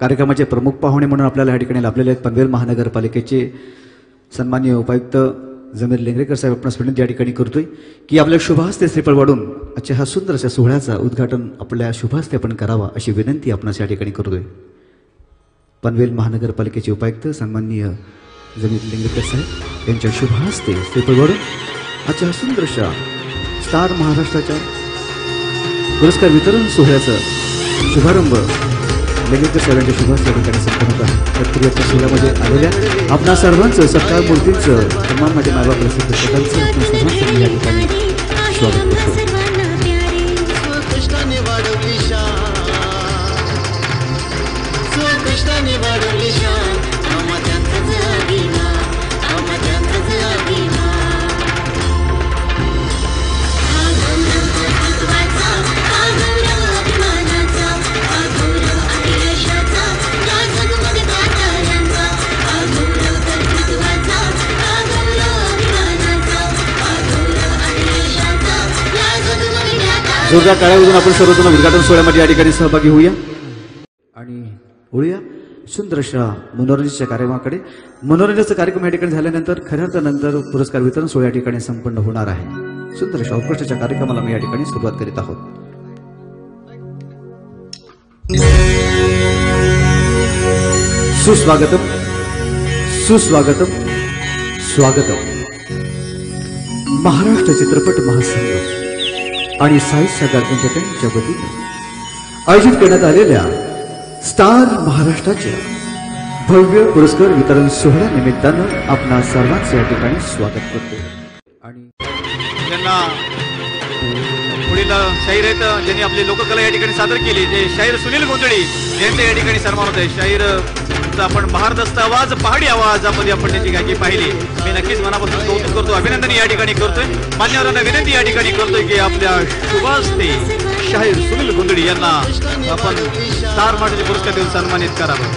कार्यक्रमाचे प्रमुख पाहुणे म्हणून आपल्याला या ठिकाणी लाभलेले आहेत. पनवेल महानगरपालिकेचे सन्मान्य उपायुक्त जमीर लेंगरेकर साहेब. आपण विनंती या ठिकाणी करतोय की आपल्या शुभहस्ते श्रीफळ वाढून आजच्या हा सुंदर अशा सोहळ्याचा उद्घाटन आपल्या शुभहस्ते आपण करावा अशी विनंती आपण या ठिकाणी करतोय. पनवेल महानगरपालिकेचे उपायुक्त सन्माननीय जमीर लिंगरेकर साहेब यांच्या शुभहस्ते श्रीफळ वाढून आजच्या हा सुंदर अशा स्टार महाराष्ट्राच्या पुरस्कार वितरण सोहळ्याचा शुभारंभ लगेच साहेबांच्या शुभास या संपन्न होत आहे तर प्रियाच्या सोहळ्यामध्ये आलेल्या आपणा सर्वांचं सत्कार मूर्तींचं सन्मान माझे मायबा प्रसिद्ध सगळ्यांचं आपण सर्वांचं या ठिकाणी स्वागत करतो जगमगत्या ताऱ्यांचा जोरदार टाळ्यावरून आपण सर्वजण उद्घाटन सोहळ्यामध्ये या ठिकाणी सहभागी होऊया. आणि होऊया सुंदर अशा मनोरंजनाच्या कार्यक्रमाकडे. मनोरंजनाचा कार्यक्रम या ठिकाणी झाल्यानंतर खऱ्या अर्थानंतर पुरस्कार वितरण सोहळा या ठिकाणी संपन्न होणार आहे. सुंदर अशा उत्कृष्टाच्या कार्यक्रमाला मी या ठिकाणी सुरुवात करीत आहोत. सुस्वागतम सुस्वागतम स्वागतम. महाराष्ट्र चित्रपट महासंघ. आणि साई सागर एंटरटेनच्या वतीने आयोजित करण्यात आलेल्या स्टार महाराष्ट्राच्या भव्य पुरस्कार वितरण सोहळ्या निमित्तानं आपणा सर्वांचं या ठिकाणी स्वागत करतो. आणि त्यांना पुढील शाहीर आहेत ज्यांनी आपली लोककला या ठिकाणी सादर केली ते शाहीर सुनील गोंधळी यांचे या ठिकाणी सन्मान होत आहे शाहीर चा आपण महारदस्त आवाज पहाडी आवाजामध्ये आपण आपण त्याची गायकी पाहिली. मी नक्कीच मनापासून कौतुक करतो. अभिनंदन या ठिकाणी करतोय. मान्यवरांना विनंती या ठिकाणी करतोय की आपल्या शुभास्ते शाहीर सुनील गुंदडी यांना आपण स्टार मार्टचे पुरस्कार देऊन सन्मानित करावं.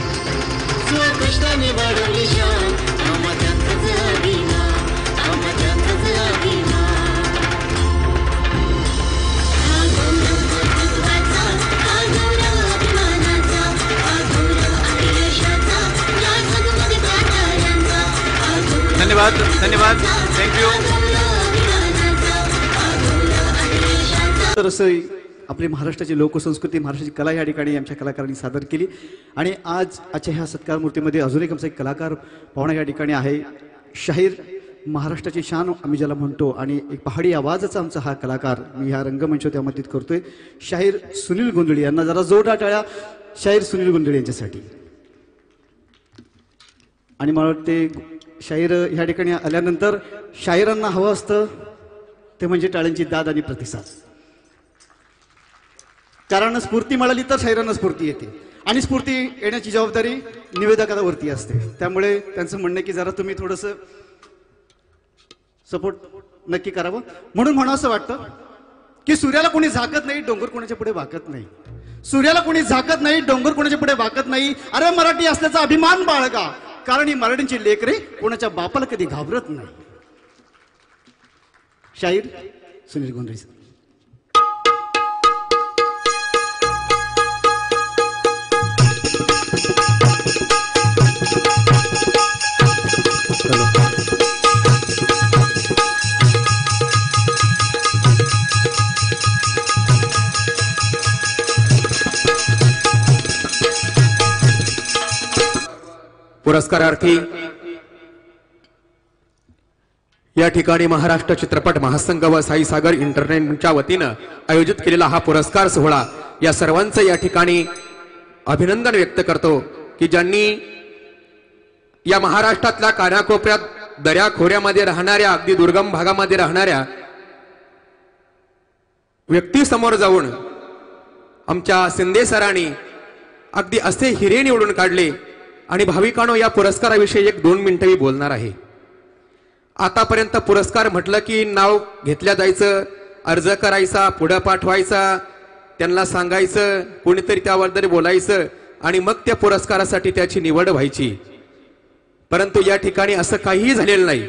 धन्यवाद धन्यवाद. थँक्यू तर असं आपली महाराष्ट्राची लोकसंस्कृती महाराष्ट्राची कला या ठिकाणी आमच्या कलाकारांनी सादर केली. आणि आज आजच्या ह्या सत्कार मूर्तीमध्ये अजून एक आमचा एक कलाकार पाहुणा या ठिकाणी आहे. शाहीर महाराष्ट्राची शान आम्ही ज्याला म्हणतो आणि एक पहाडी आवाजाचा आमचा हा कलाकार मी ह्या रंगमंचावर आमंत्रित करतोय. शाहीर सुनील गोंधळी यांना जरा जोरदार टाळ्या. शाहीर सुनील गोंधळी यांच्यासाठी. आणि मला वाटते शाहीर ह्या ठिकाणी आल्यानंतर शाहिरांना हवं असतं ते म्हणजे टाळ्यांची दाद आणि प्रतिसाद. कारण स्फूर्ती मिळाली तर शाहिरांना स्फूर्ती येते. आणि स्फूर्ती येण्याची जबाबदारी निवेदकावरती असते. त्यामुळे त्यांचं म्हणणं की जरा तुम्ही थोडंसं सपोर्ट नक्की करावं. म्हणून म्हणा असं वाटतं की सूर्याला कोणी झाकत नाही डोंगर कोणाच्या पुढे वाकत नाही. सूर्याला कोणी झाकत नाही डोंगर कोणाच्या पुढे वाकत नाही. अरे मराठी असल्याचा अभिमान बाळगा. कारण ही मराठींची लेकरे कोणाच्या बापाला कधी घाबरत नाही. शाहीर सुनील गोंधळी पुरस्कारार्थी या ठिकाणी महाराष्ट्र चित्रपट महासंघ व साईसागर इंटरनेटच्या वतीनं आयोजित केलेला हा पुरस्कार सोहळा या सर्वांचं या ठिकाणी अभिनंदन व्यक्त करतो की ज्यांनी या महाराष्ट्रातल्या कानाकोपऱ्यात दर्या खोऱ्यामध्ये राहणाऱ्या अगदी दुर्गम भागामध्ये राहणाऱ्या व्यक्तीसमोर जाऊन आमच्या शिंदे सरांनी अगदी असे हिरे निवडून काढले आणि भाविकांनो या पुरस्काराविषयी एक दोन मिनिटं मी बोलणार आहे. आतापर्यंत पुरस्कार म्हटलं की नाव घेतल्या जायचं अर्ज करायचा पुढं पाठवायचा त्यांना सांगायचं कोणीतरी तरी बोलायचं आणि मग त्या पुरस्कारासाठी त्याची निवड व्हायची. परंतु या ठिकाणी असं काहीही झालेलं नाही.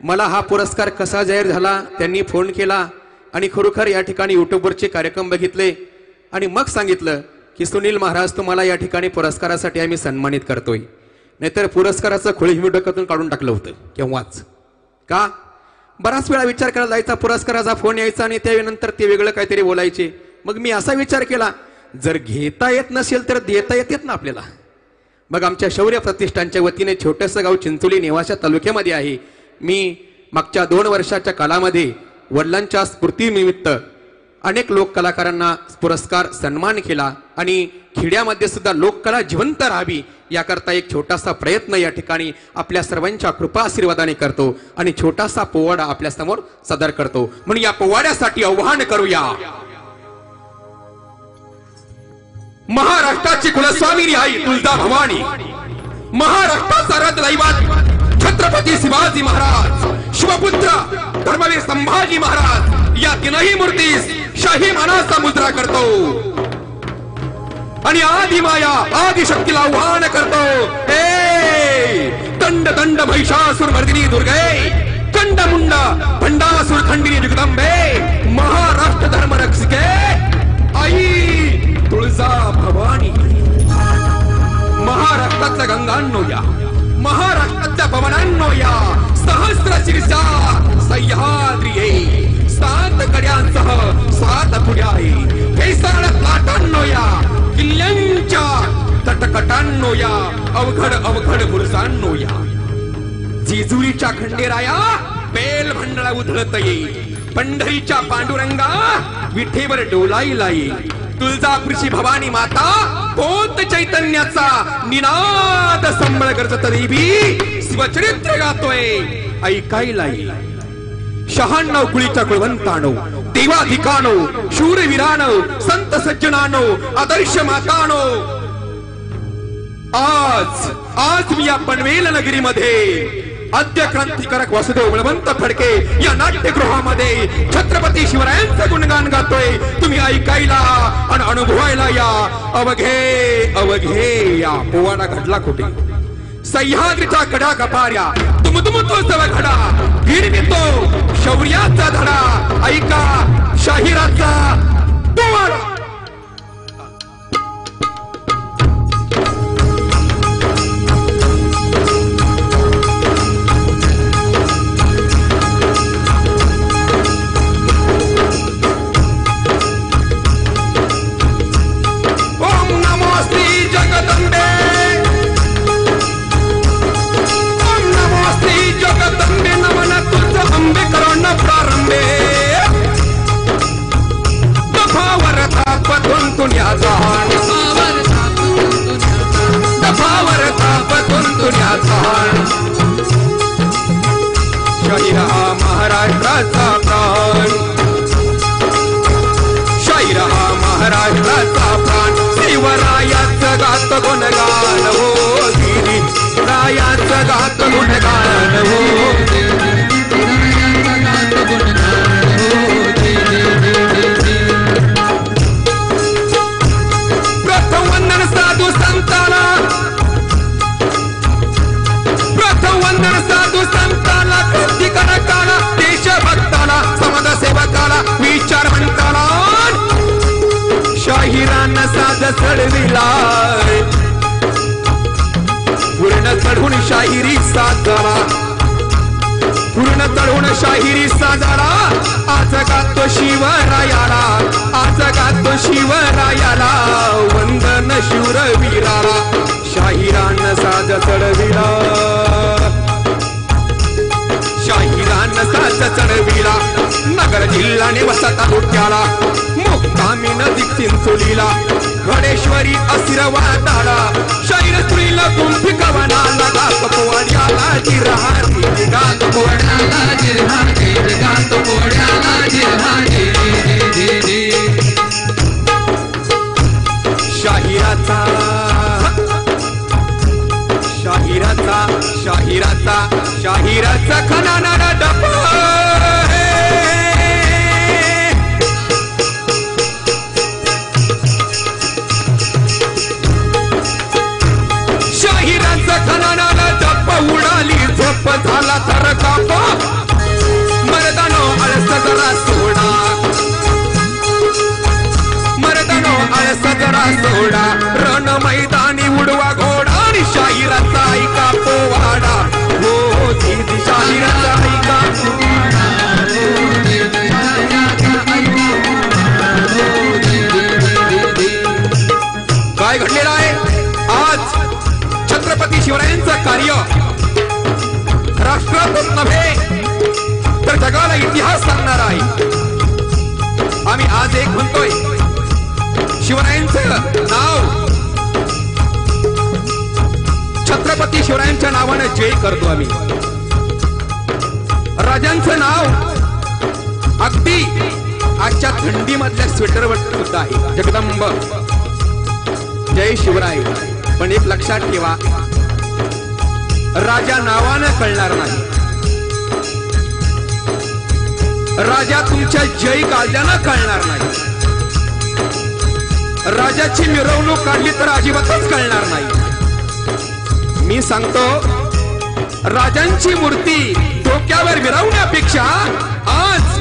मला हा पुरस्कार कसा जाहीर झाला त्यांनी फोन केला आणि खरोखर या ठिकाणी युट्यूबवरचे कार्यक्रम बघितले आणि मग सांगितलं की सुनील महाराज तुम्हाला या ठिकाणी पुरस्कारासाठी आम्ही सन्मानित करतोय. नाहीतर पुरस्काराचं खोळी मी डोक्यातून काढून टाकलं होतं केव्हाच. का? बराच वेळा विचार करायला जायचा पुरस्काराचा फोन यायचा आणि त्यानंतर ते वेगळं काहीतरी बोलायचे. मग मी असा विचार केला जर घेता येत नसेल तर देता येत ना आपल्याला. मग आमच्या शौर्य प्रतिष्ठानच्या वतीने छोटंसं गाव चिंचोली नेवाशा तालुक्यामध्ये आहे. मी मागच्या दोन वर्षाच्या काळामध्ये वडिलांच्या स्फूर्तीनिमित्त अनेक लोक कलाकारांना पुरस्कार सन्मान केला आणि खेड्यामध्ये सुद्धा लोककला जिवंत राहावी याकरता एक छोटासा प्रयत्न या ठिकाणी आपल्या सर्वांच्या कृपा आशीर्वादाने करतो आणि छोटासा पोवाडा आपल्यासमोर सादर करतो. म्हणून या पोवाड्यासाठी आव्हान करूया. महाराष्ट्राची कुलस्वामी आई तुळजा भवानी. महाराष्ट्राचा रथ दैवात छत्रपती शिवाजी महाराज शिवपुत्र धर्मवीर संभाजी महाराज या तीनही मूर्तीस शाही मानाचा मुद्रा करतो. आणि आदि माया आदि शक्तीला आव्हान करतो. ए दंड दंड महिषासुर मर्दिनी दुर्गे कंड मुंड भंडासुर खंडिनी जगदंबे महाराष्ट्र धर्म रक्षिके आई तुळजा भवानी. महाराष्ट्रातल्या गंगांनो या महाराष्ट्रातल्या पवनांनो या तटकटांनो या अवघड अवघड बुरसांनो या. जेजुरीच्या खंडेराया बेल भंडळा उधळत येईल पंढरीच्या पांडुरंगा विठेवर डोलाईला येईल तुळजापूरची भवानी माता कोत चैतन्याचा निनाद संबळ गरजत देवी शिवचरित्र गातोय ऐकायला येईल शहाण्णव कुळीच्या कुळवंतानो देवाधिकानो शूरवीरानो संत सज्जनानो आदर्श मातानो आज आज मी या पनवेल नगरीमध्ये आद्य क्रांतिकारक वासुदेव बळवंत फडके या नाट्यगृहामध्ये छत्रपती शिवरायांचं गुणगान गातोय. तुम्ही ऐकायला आणि अनुभवायला या. अवघे अवघे या पोवाडा घडला कुठे? सह्याद्रीचा कडा कपाऱ्या तुम सव घडा. भिडवितो शौर्याचा धडा. Yeah. नगर जिल्हा डोक्याला तालुक्याला मुक्कामी नदी चिंचोलीला. गणेश्वरी आशीर्वादाला शैर स्त्रीला कुंभी कवनाला गात पोवाड्याला जिरहारी गात पोवाड्याला जिरहारी गात पोवाड्याला जिरहारी शाहिराचा. शाहिराचा शाहिराचा शाहिराचा खरा शिवरायांचं नाव. छत्रपती शिवरायांच्या नावाने जय करतो आम्ही. राजांचं नाव अगदी आजच्या थंडीमधल्या स्वेटरवर सुद्धा आहे. जगदंब. जय शिवराय. पण एक लक्षात ठेवा राजा नावानं कळणार नाही. राजा तुमच्या जय काळजानं कळणार नाही. राजाची मिरवणूक काढली तर अजिबातच कळणार नाही. मी सांगतो राजांची मूर्ती डोक्यावर मिरवण्यापेक्षा आज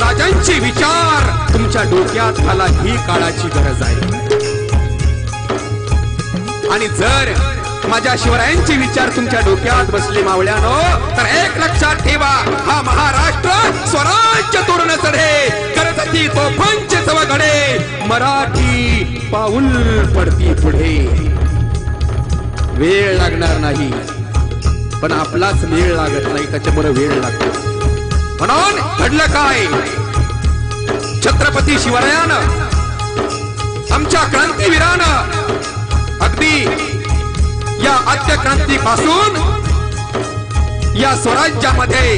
राजांचे विचार तुमच्या डोक्यात आला ही काळाची गरज आहे. आणि जर माझ्या शिवरायांचे विचार तुमच्या डोक्यात बसले मावळ्यानो. तर एक लक्षात ठेवा हा महाराष्ट्र स्वराज्य तोरण चढे. करतती तो पंच घडे मराठी पाऊल पडती पुढे. वेळ लागणार नाही. पण आपलाच वेळ लागत नाही त्याच्यामुळे वेळ लागतो. म्हणून घडलं काय? छत्रपती शिवरायानं आमच्या क्रांतीवीरानं अगदी या आद्य क्रांतीपासून या स्वराज्यामध्ये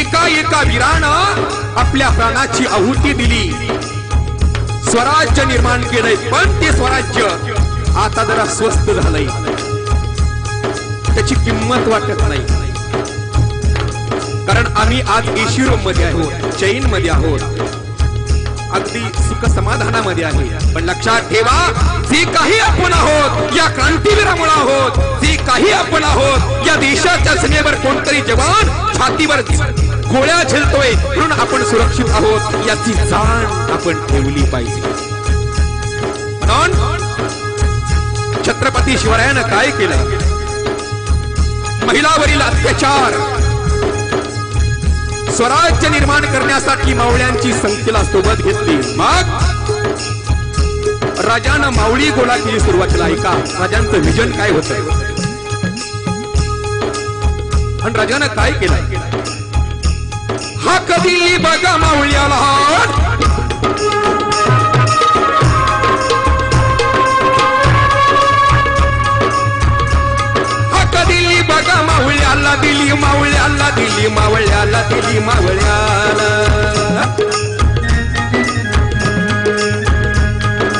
एका एका वीरानं आपल्या प्राणाची आहुती दिली. स्वराज्य निर्माण केलंय पण ते स्वराज्य आता जरा स्वस्त झालंय. त्याची किंमत वाटत नाही. कारण आम्ही आज एशिरोममध्ये आहोत चैनमध्ये आहोत. अगदी सुख समाधानामध्ये आहे. पण लक्षात ठेवा जे काही आपण आहोत या क्रांतीवीरामुळे आहोत. जे काही आपण आहोत या देशाच्या सीमेवर कोणतरी जवान छातीवर गोळ्या झेलतोय म्हणून आपण सुरक्षित आहोत याची जाण आपण ठेवली पाहिजे. म्हणून छत्रपती शिवरायानं काय केलं? महिलावरील अत्याचार स्वराज्य निर्माण करण्यासाठी मावळ्यांची संख्येला सोबत घेतली. मग? राजानं मावळी गोळा केली सुरुवातीला. ऐका राजांचं विजन काय होत? आणि राजानं काय केलं? हा कधी बघा मावळ्याला दिली मावळ्याला दिली मावळ्याला दिली मावळ्याला दिली मावळ्याला.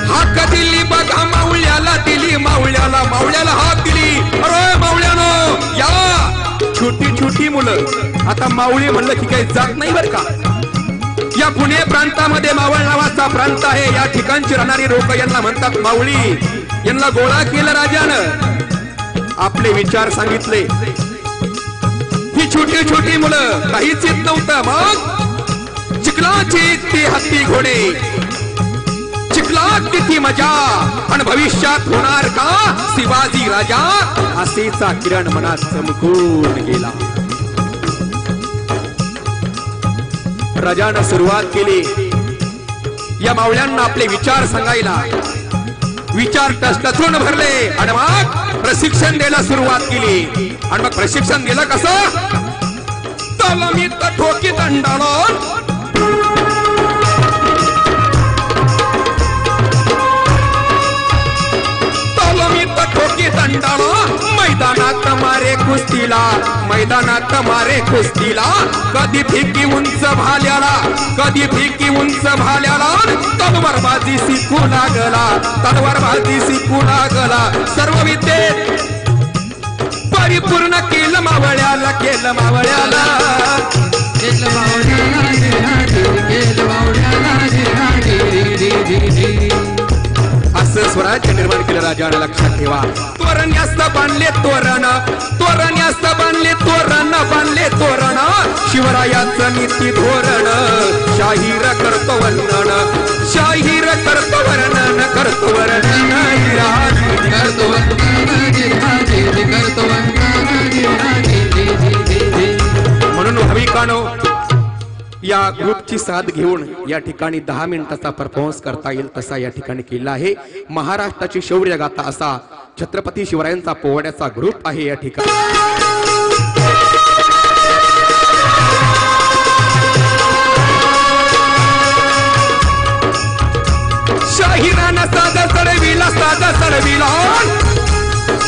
हाक दिली बघा मावळ्याला दिली मावळ्याला मावळ्याला हाक दिली. अरे मावळ्यानो या. छोटी छोटी मुलं. आता मावळी म्हणलं की काही जात नाही बरं का? या पुणे प्रांतामध्ये मावळ नावाचा प्रांत आहे. या ठिकाणची राहणारी लोक यांना म्हणतात मावळी. यांना गोळा केलं राजानं. आपले विचार सांगितले. ही छोटी छोटी मुलं काहीच येत नव्हतं. मग चिखलाची ती हत्ती घोडे. चिखलात किती मजा. पण भविष्यात होणार का? शिवाजी राजा असेचा किरण मनात चमकून गेला. राजानं सुरुवात केली. या मावळ्यांना आपले विचार सांगायला. विचार टसटसून भरले. आणि मग प्रशिक्षण द्यायला सुरुवात केली. आणि मग प्रशिक्षण दिलं कसं? तलमीत ठोकी दंडाळून. तलमीत ठोकी दंडाळ मारे कुस्तीला मैदानात मारे कुस्तीला. कधी फिकी उंच भाल्याला कधी फिकी उंच भाल्याला. तलवार बाजी शिकू लागला तलवार बाजी शिकू लागला. सर्व विद्ये परिपूर्ण केलं मावळ्याला केलं मावळ्याला. असं स्वराज्य निर्माण केलं राजाने लक्षात ठेवा. तोरण जास्त बांधले तोरण तोरण जास्त बांधले तोरण बांधले तोरण. शिवरायाचं नीती धोरण शाहीर करतो वर्णन शाहीर करतो वर्णन करतो वर्णन. करतो करतो म्हणून हवी कानो या ग्रुपची साथ घेऊन या ठिकाणी दहा मिनिटाचा परफॉर्मन्स करता येईल तसा या ठिकाणी केला आहे. महाराष्ट्राची शौर्य गाथा असा छत्रपती शिवरायांचा पोवाड्याचा ग्रुप आहे या ठिकाणी. शाहिरानं साधा चढविला साधा चढविला.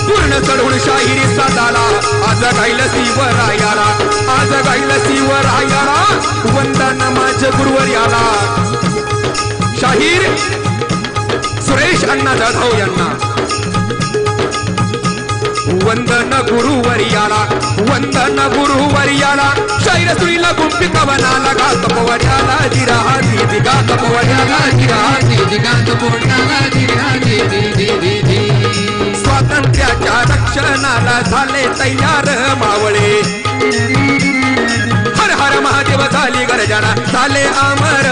पूर्ण चढून शाहिरी साधाला आज गाईल शिवरायाला. आज गाईल शिवरायाला. वंदन माझ गुरुवर याला शाहीर सुरेश अण्णा जाधव यांना. वंदन गुरुवर्याला. वंदन गुरुवर्याला. शाहीर सुरीला गुंपी कवनाला. गात पवड्याला जिरा दिदी गात पवड्याला जिरा दिगांत जिरा गिराजे स्वातंत्र्याच्या झाले तयार मावळे. हर हर महादेव झाली गर्जना झाले अमर.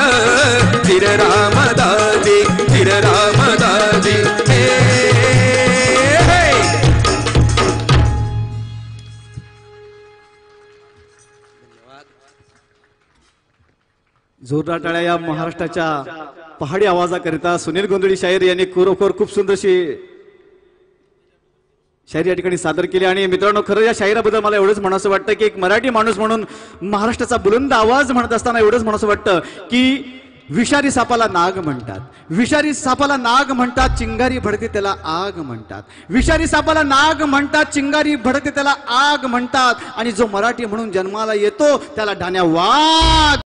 चिर रामदाजी चिर रामदाजी जोरदार टाळ्या या महाराष्ट्राच्या पहाडी आवाजाकरिता सुनील गोंधळी शाहीर यांनी खरोखर खूप सुंदरशी शायरी या ठिकाणी सादर केली. आणि मित्रांनो खरं या शाहिराबद्दल मला एवढंच म्हणावं वाटतं की एक मराठी माणूस म्हणून महाराष्ट्राचा बुलंद आवाज म्हणत असताना एवढंच म्हणावं वाटतं की विषारी सापाला नाग म्हणतात. विषारी सापाला नाग म्हणतात चिंगारी भडते त्याला आग म्हणतात. विषारी सापाला नाग म्हणतात चिंगारी भडते त्याला आग म्हणतात. आणि जो मराठी म्हणून जन्माला येतो त्याला ढाण्या वाघ